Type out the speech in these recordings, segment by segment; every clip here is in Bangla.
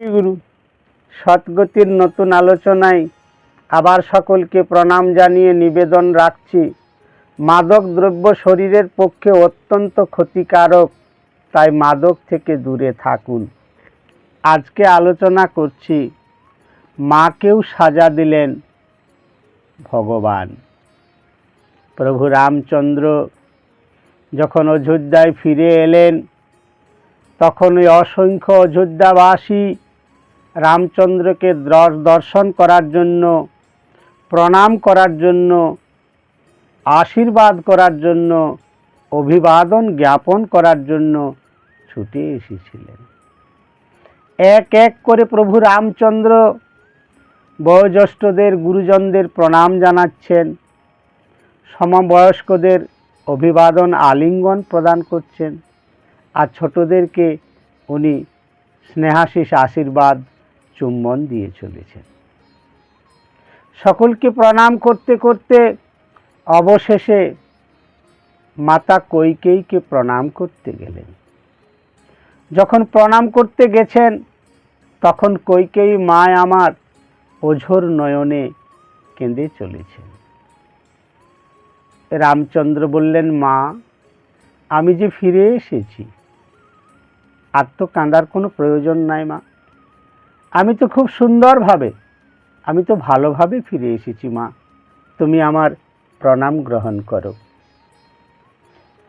গুরু। সৎগতির নতুন আলোচনায় আবার সকলকে প্রণাম জানিয়ে নিবেদন রাখছি। মাদক দ্রব্য শরীরের পক্ষে অত্যন্ত ক্ষতিকারক, তাই মাদক থেকে দূরে থাকুন। আজকে আলোচনা করছি, মাকেও সাজা দিলেন ভগবান। প্রভু রামচন্দ্র যখন অযোধ্যায় ফিরে এলেন, তখন ওই অসংখ্য অযোধ্যাবাসী রামচন্দ্রকে দর- দর্শন করার জন্য, প্রণাম করার জন্য, আশীর্বাদ করার জন্য, অভিবাদন জ্ঞাপন করার জন্য ছুটে এসেছিলেন। এক এক করে প্রভু রামচন্দ্র বয়োজ্যেষ্ঠদের, গুরুজনদের প্রণাম জানাচ্ছেন। সমবয়স্কদের অভিবাদন, আলিঙ্গন প্রদান করছেন। আর ছোটদেরকে উনি স্নেহাশিস আশীর্বাদ চুম্বন দিয়ে চলেছেন। সকলকে প্রণাম করতে করতে অবশেষে মাতা কৈকেয়ীকে প্রণাম করতে গেলেন। যখন প্রণাম করতে গেছেন, তখন কৈকেয়ী মায় আমার ওঝোর নয়নে কেঁদে চলেছেন। রামচন্দ্র বললেন, মা, আমি যে ফিরে এসেছি, আর তো কাঁদার কোনো প্রয়োজন নাই মা। আমি তো খুব সুন্দরভাবে, আমি তো ভালোভাবে ফিরে এসেছি, মা। তুমি আমার প্রণাম গ্রহণ করো।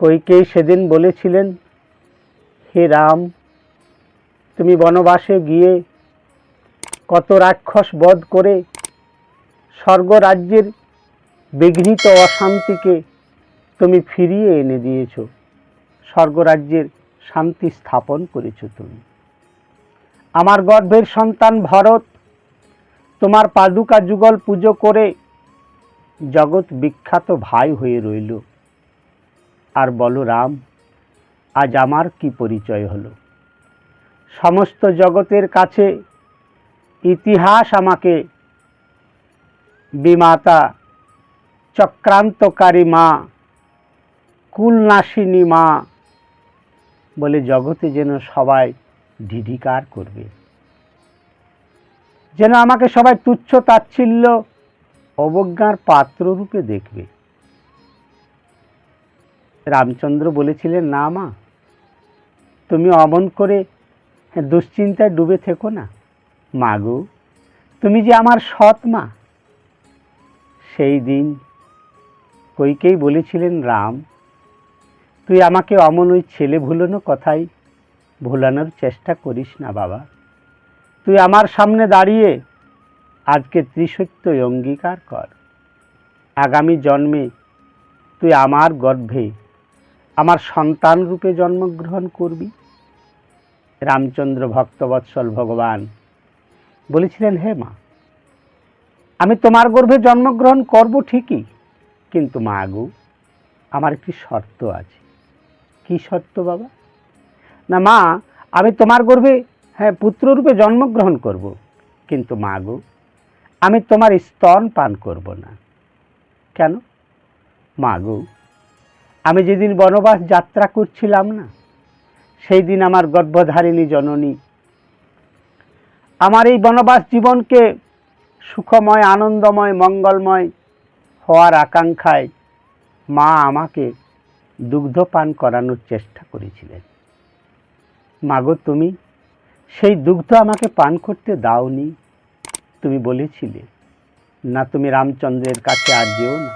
কৈকেয়ী সেদিন বলেছিলেন, হে রাম, তুমি বনবাসে গিয়ে কত রাক্ষস বধ করে স্বর্গরাজ্যের বিঘ্নিত অশান্তিকে তুমি ফিরিয়ে এনে দিয়েছ। স্বর্গরাজ্যের শান্তি স্থাপন করেছ তুমি। আমার গর্ভের সন্তান ভরত, তোমার পাদুকা যুগল পুজো করে জগৎ বিখ্যাত ভাই হয়ে রইল। আর বলো রাম, আজ আমার কি পরিচয় হলো? সমস্ত জগতের কাছে ইতিহাস আমাকে বিমাতা, চক্রান্তকারী মা, কুলনাশিনী মা বলে জগতে যেন সবাই ঢিঢিকার করবে। যেন আমাকে সবাই তুচ্ছ তাচ্ছিল্য, অবজ্ঞার পাত্র রূপে দেখবে। রামচন্দ্র বলেছিলেন, না মা, তুমি অমন করে দুশ্চিন্তায় ডুবে থেকো না। মাগু, তুমি যে আমার সৎ মা। সেই দিন কইকেই বলেছিলেন, রাম, তুই আমাকে অমন ওই ছেলে ভুলোনো কথাই ভোলানোর চেষ্টা করিস না, বাবা। তুই আমার সামনে দাঁড়িয়ে আজকে ত্রিসত্য অঙ্গীকার কর। আগামী জন্মে তুই আমার গর্ভে আমার সন্তান রূপে জন্মগ্রহণ করবি। রামচন্দ্র ভক্তবৎসল ভগবান বলেছিলেন, হে মা, আমি তোমার গর্ভে জন্মগ্রহণ করব ঠিকই, কিন্তু মা গো, আমার একটি শর্ত আছে? কি শর্ত, বাবা? না মা, আমি তোমার গর্ভে হ্যাঁ পুত্ররূপে জন্মগ্রহণ করব। কিন্তু মা গো, আমি তোমার স্তন পান করব না। কেন? মা গো, আমি যেদিন বনবাস যাত্রা করছিলাম না সেই দিন আমার গর্ভধারিণী জননী, আমার এই বনবাস জীবনকে সুখময়, আনন্দময়, মঙ্গলময় হওয়ার আকাঙ্ক্ষায় মা আমাকে দুগ্ধপান করানোর চেষ্টা করেছিলেন। মাগো তুমি, সেই দুগ্ধ আমাকে পান করতে দাওনি। তুমি বলেছিলে, না, তুমি রামচন্দ্রের কাছে আর যেও না।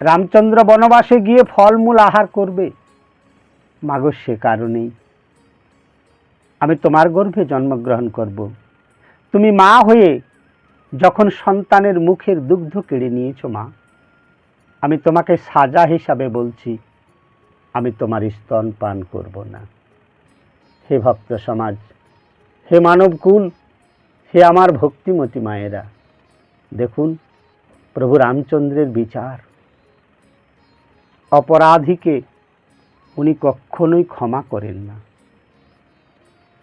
রামচন্দ্র বনবাসে গিয়ে ফলমূল আহার করবে। মাগো, সে কারণেই। আমি তোমার গর্ভে জন্মগ্রহণ করব। তুমি মা হয়ে যখন সন্তানের মুখের দুগ্ধ কেড়ে নিয়েছো মা, আমি তোমাকে সাজা হিসাবে বলছি, আমি তোমার স্তন পান করব না। হে ভক্ত সমাজ, হে মানবকুল হে আমার ভক্তিমতী মায়েরা। দেখুন প্রভু রামচন্দ্রের বিচার। অপরাধীকে উনি কখনোই ক্ষমা করেন না।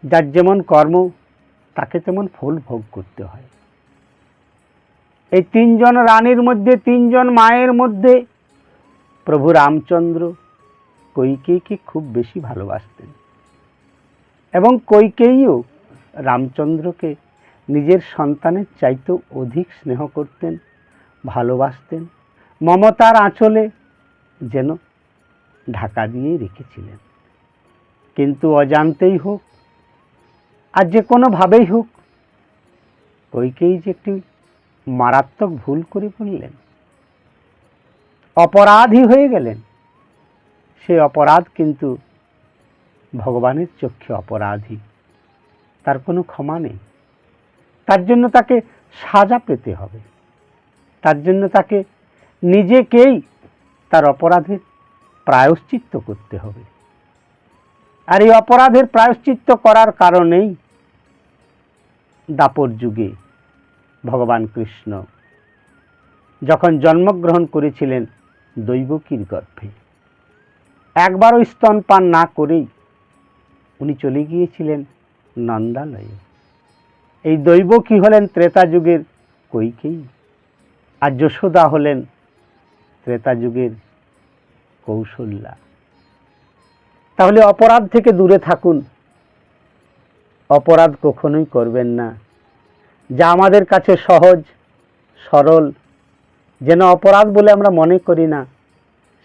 যার যেমন কর্ম, তাকে তেমন ফল ভোগ করতে হয়। এই তিনজন রানীর মধ্যে, তিনজন মায়ের মধ্যে প্রভু রামচন্দ্র কৈকেয়ীকে খুব বেশি ভালোবাসতেন। এবং কৈকেয়ীও রামচন্দ্রকে নিজের সন্তানের চাইতেও অধিক স্নেহ করতেন, ভালোবাসতেন, মমতার আঁচলে যেন ঢাকা দিয়ে রেখেছিলেন। কিন্তু অজান্তেই হোক, আর যে কোনোভাবেই হোক কইকেই যে একটি মারাত্মক ভুল করে ফেললেন অপরাধী হয়ে গেলেন। সেই অপরাধ কিন্তু ভগবানের চক্ষে অপরাধী। তার কোনো ক্ষমা নেই। তার জন্য তাকে সাজা পেতে হবে। তার জন্য তাকে নিজেকেই তার অপরাধের প্রায়শ্চিত্ত করতে হবে। আর এই অপরাধের প্রায়শ্চিত্ত করার কারণেই দাপর যুগে ভগবান কৃষ্ণ যখন জন্মগ্রহণ করেছিলেন দৈবকীর গর্ভে। একবারও স্তনপান না করেই উনি চলে গিয়েছিলেন নন্দালয়ে। এই দৈবকী হলেন ত্রেতা যুগের কৈকেয়ী, আর যশোদা হলেন ত্রেতা যুগের কৌশল্যা। তাহলে অপরাধ থেকে দূরে থাকুন। অপরাধ কখনোই করবেন না। যা আমাদের কাছে সহজ, সরল, যেন অপরাধ বলে আমরা মনে করি না,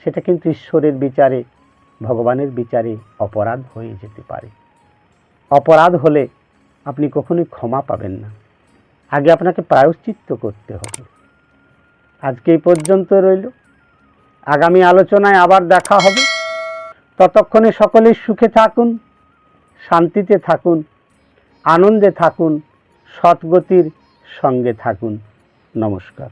সেটা কিন্তু ঈশ্বরের বিচারে ভগবানের বিচারে অপরাধ হয়ে যেতে পারে। অপরাধ হলে আপনি কখনোই ক্ষমা পাবেন না। আগে আপনাকে প্রায়শ্চিত্ত করতে হবে। আজকে এই পর্যন্ত রইল। আগামী আলোচনায় আবার দেখা হবে। ততক্ষণে সকলেই সুখে থাকুন, শান্তিতে থাকুন, আনন্দে থাকুন সৎগতির সঙ্গে থাকুন। নমস্কার।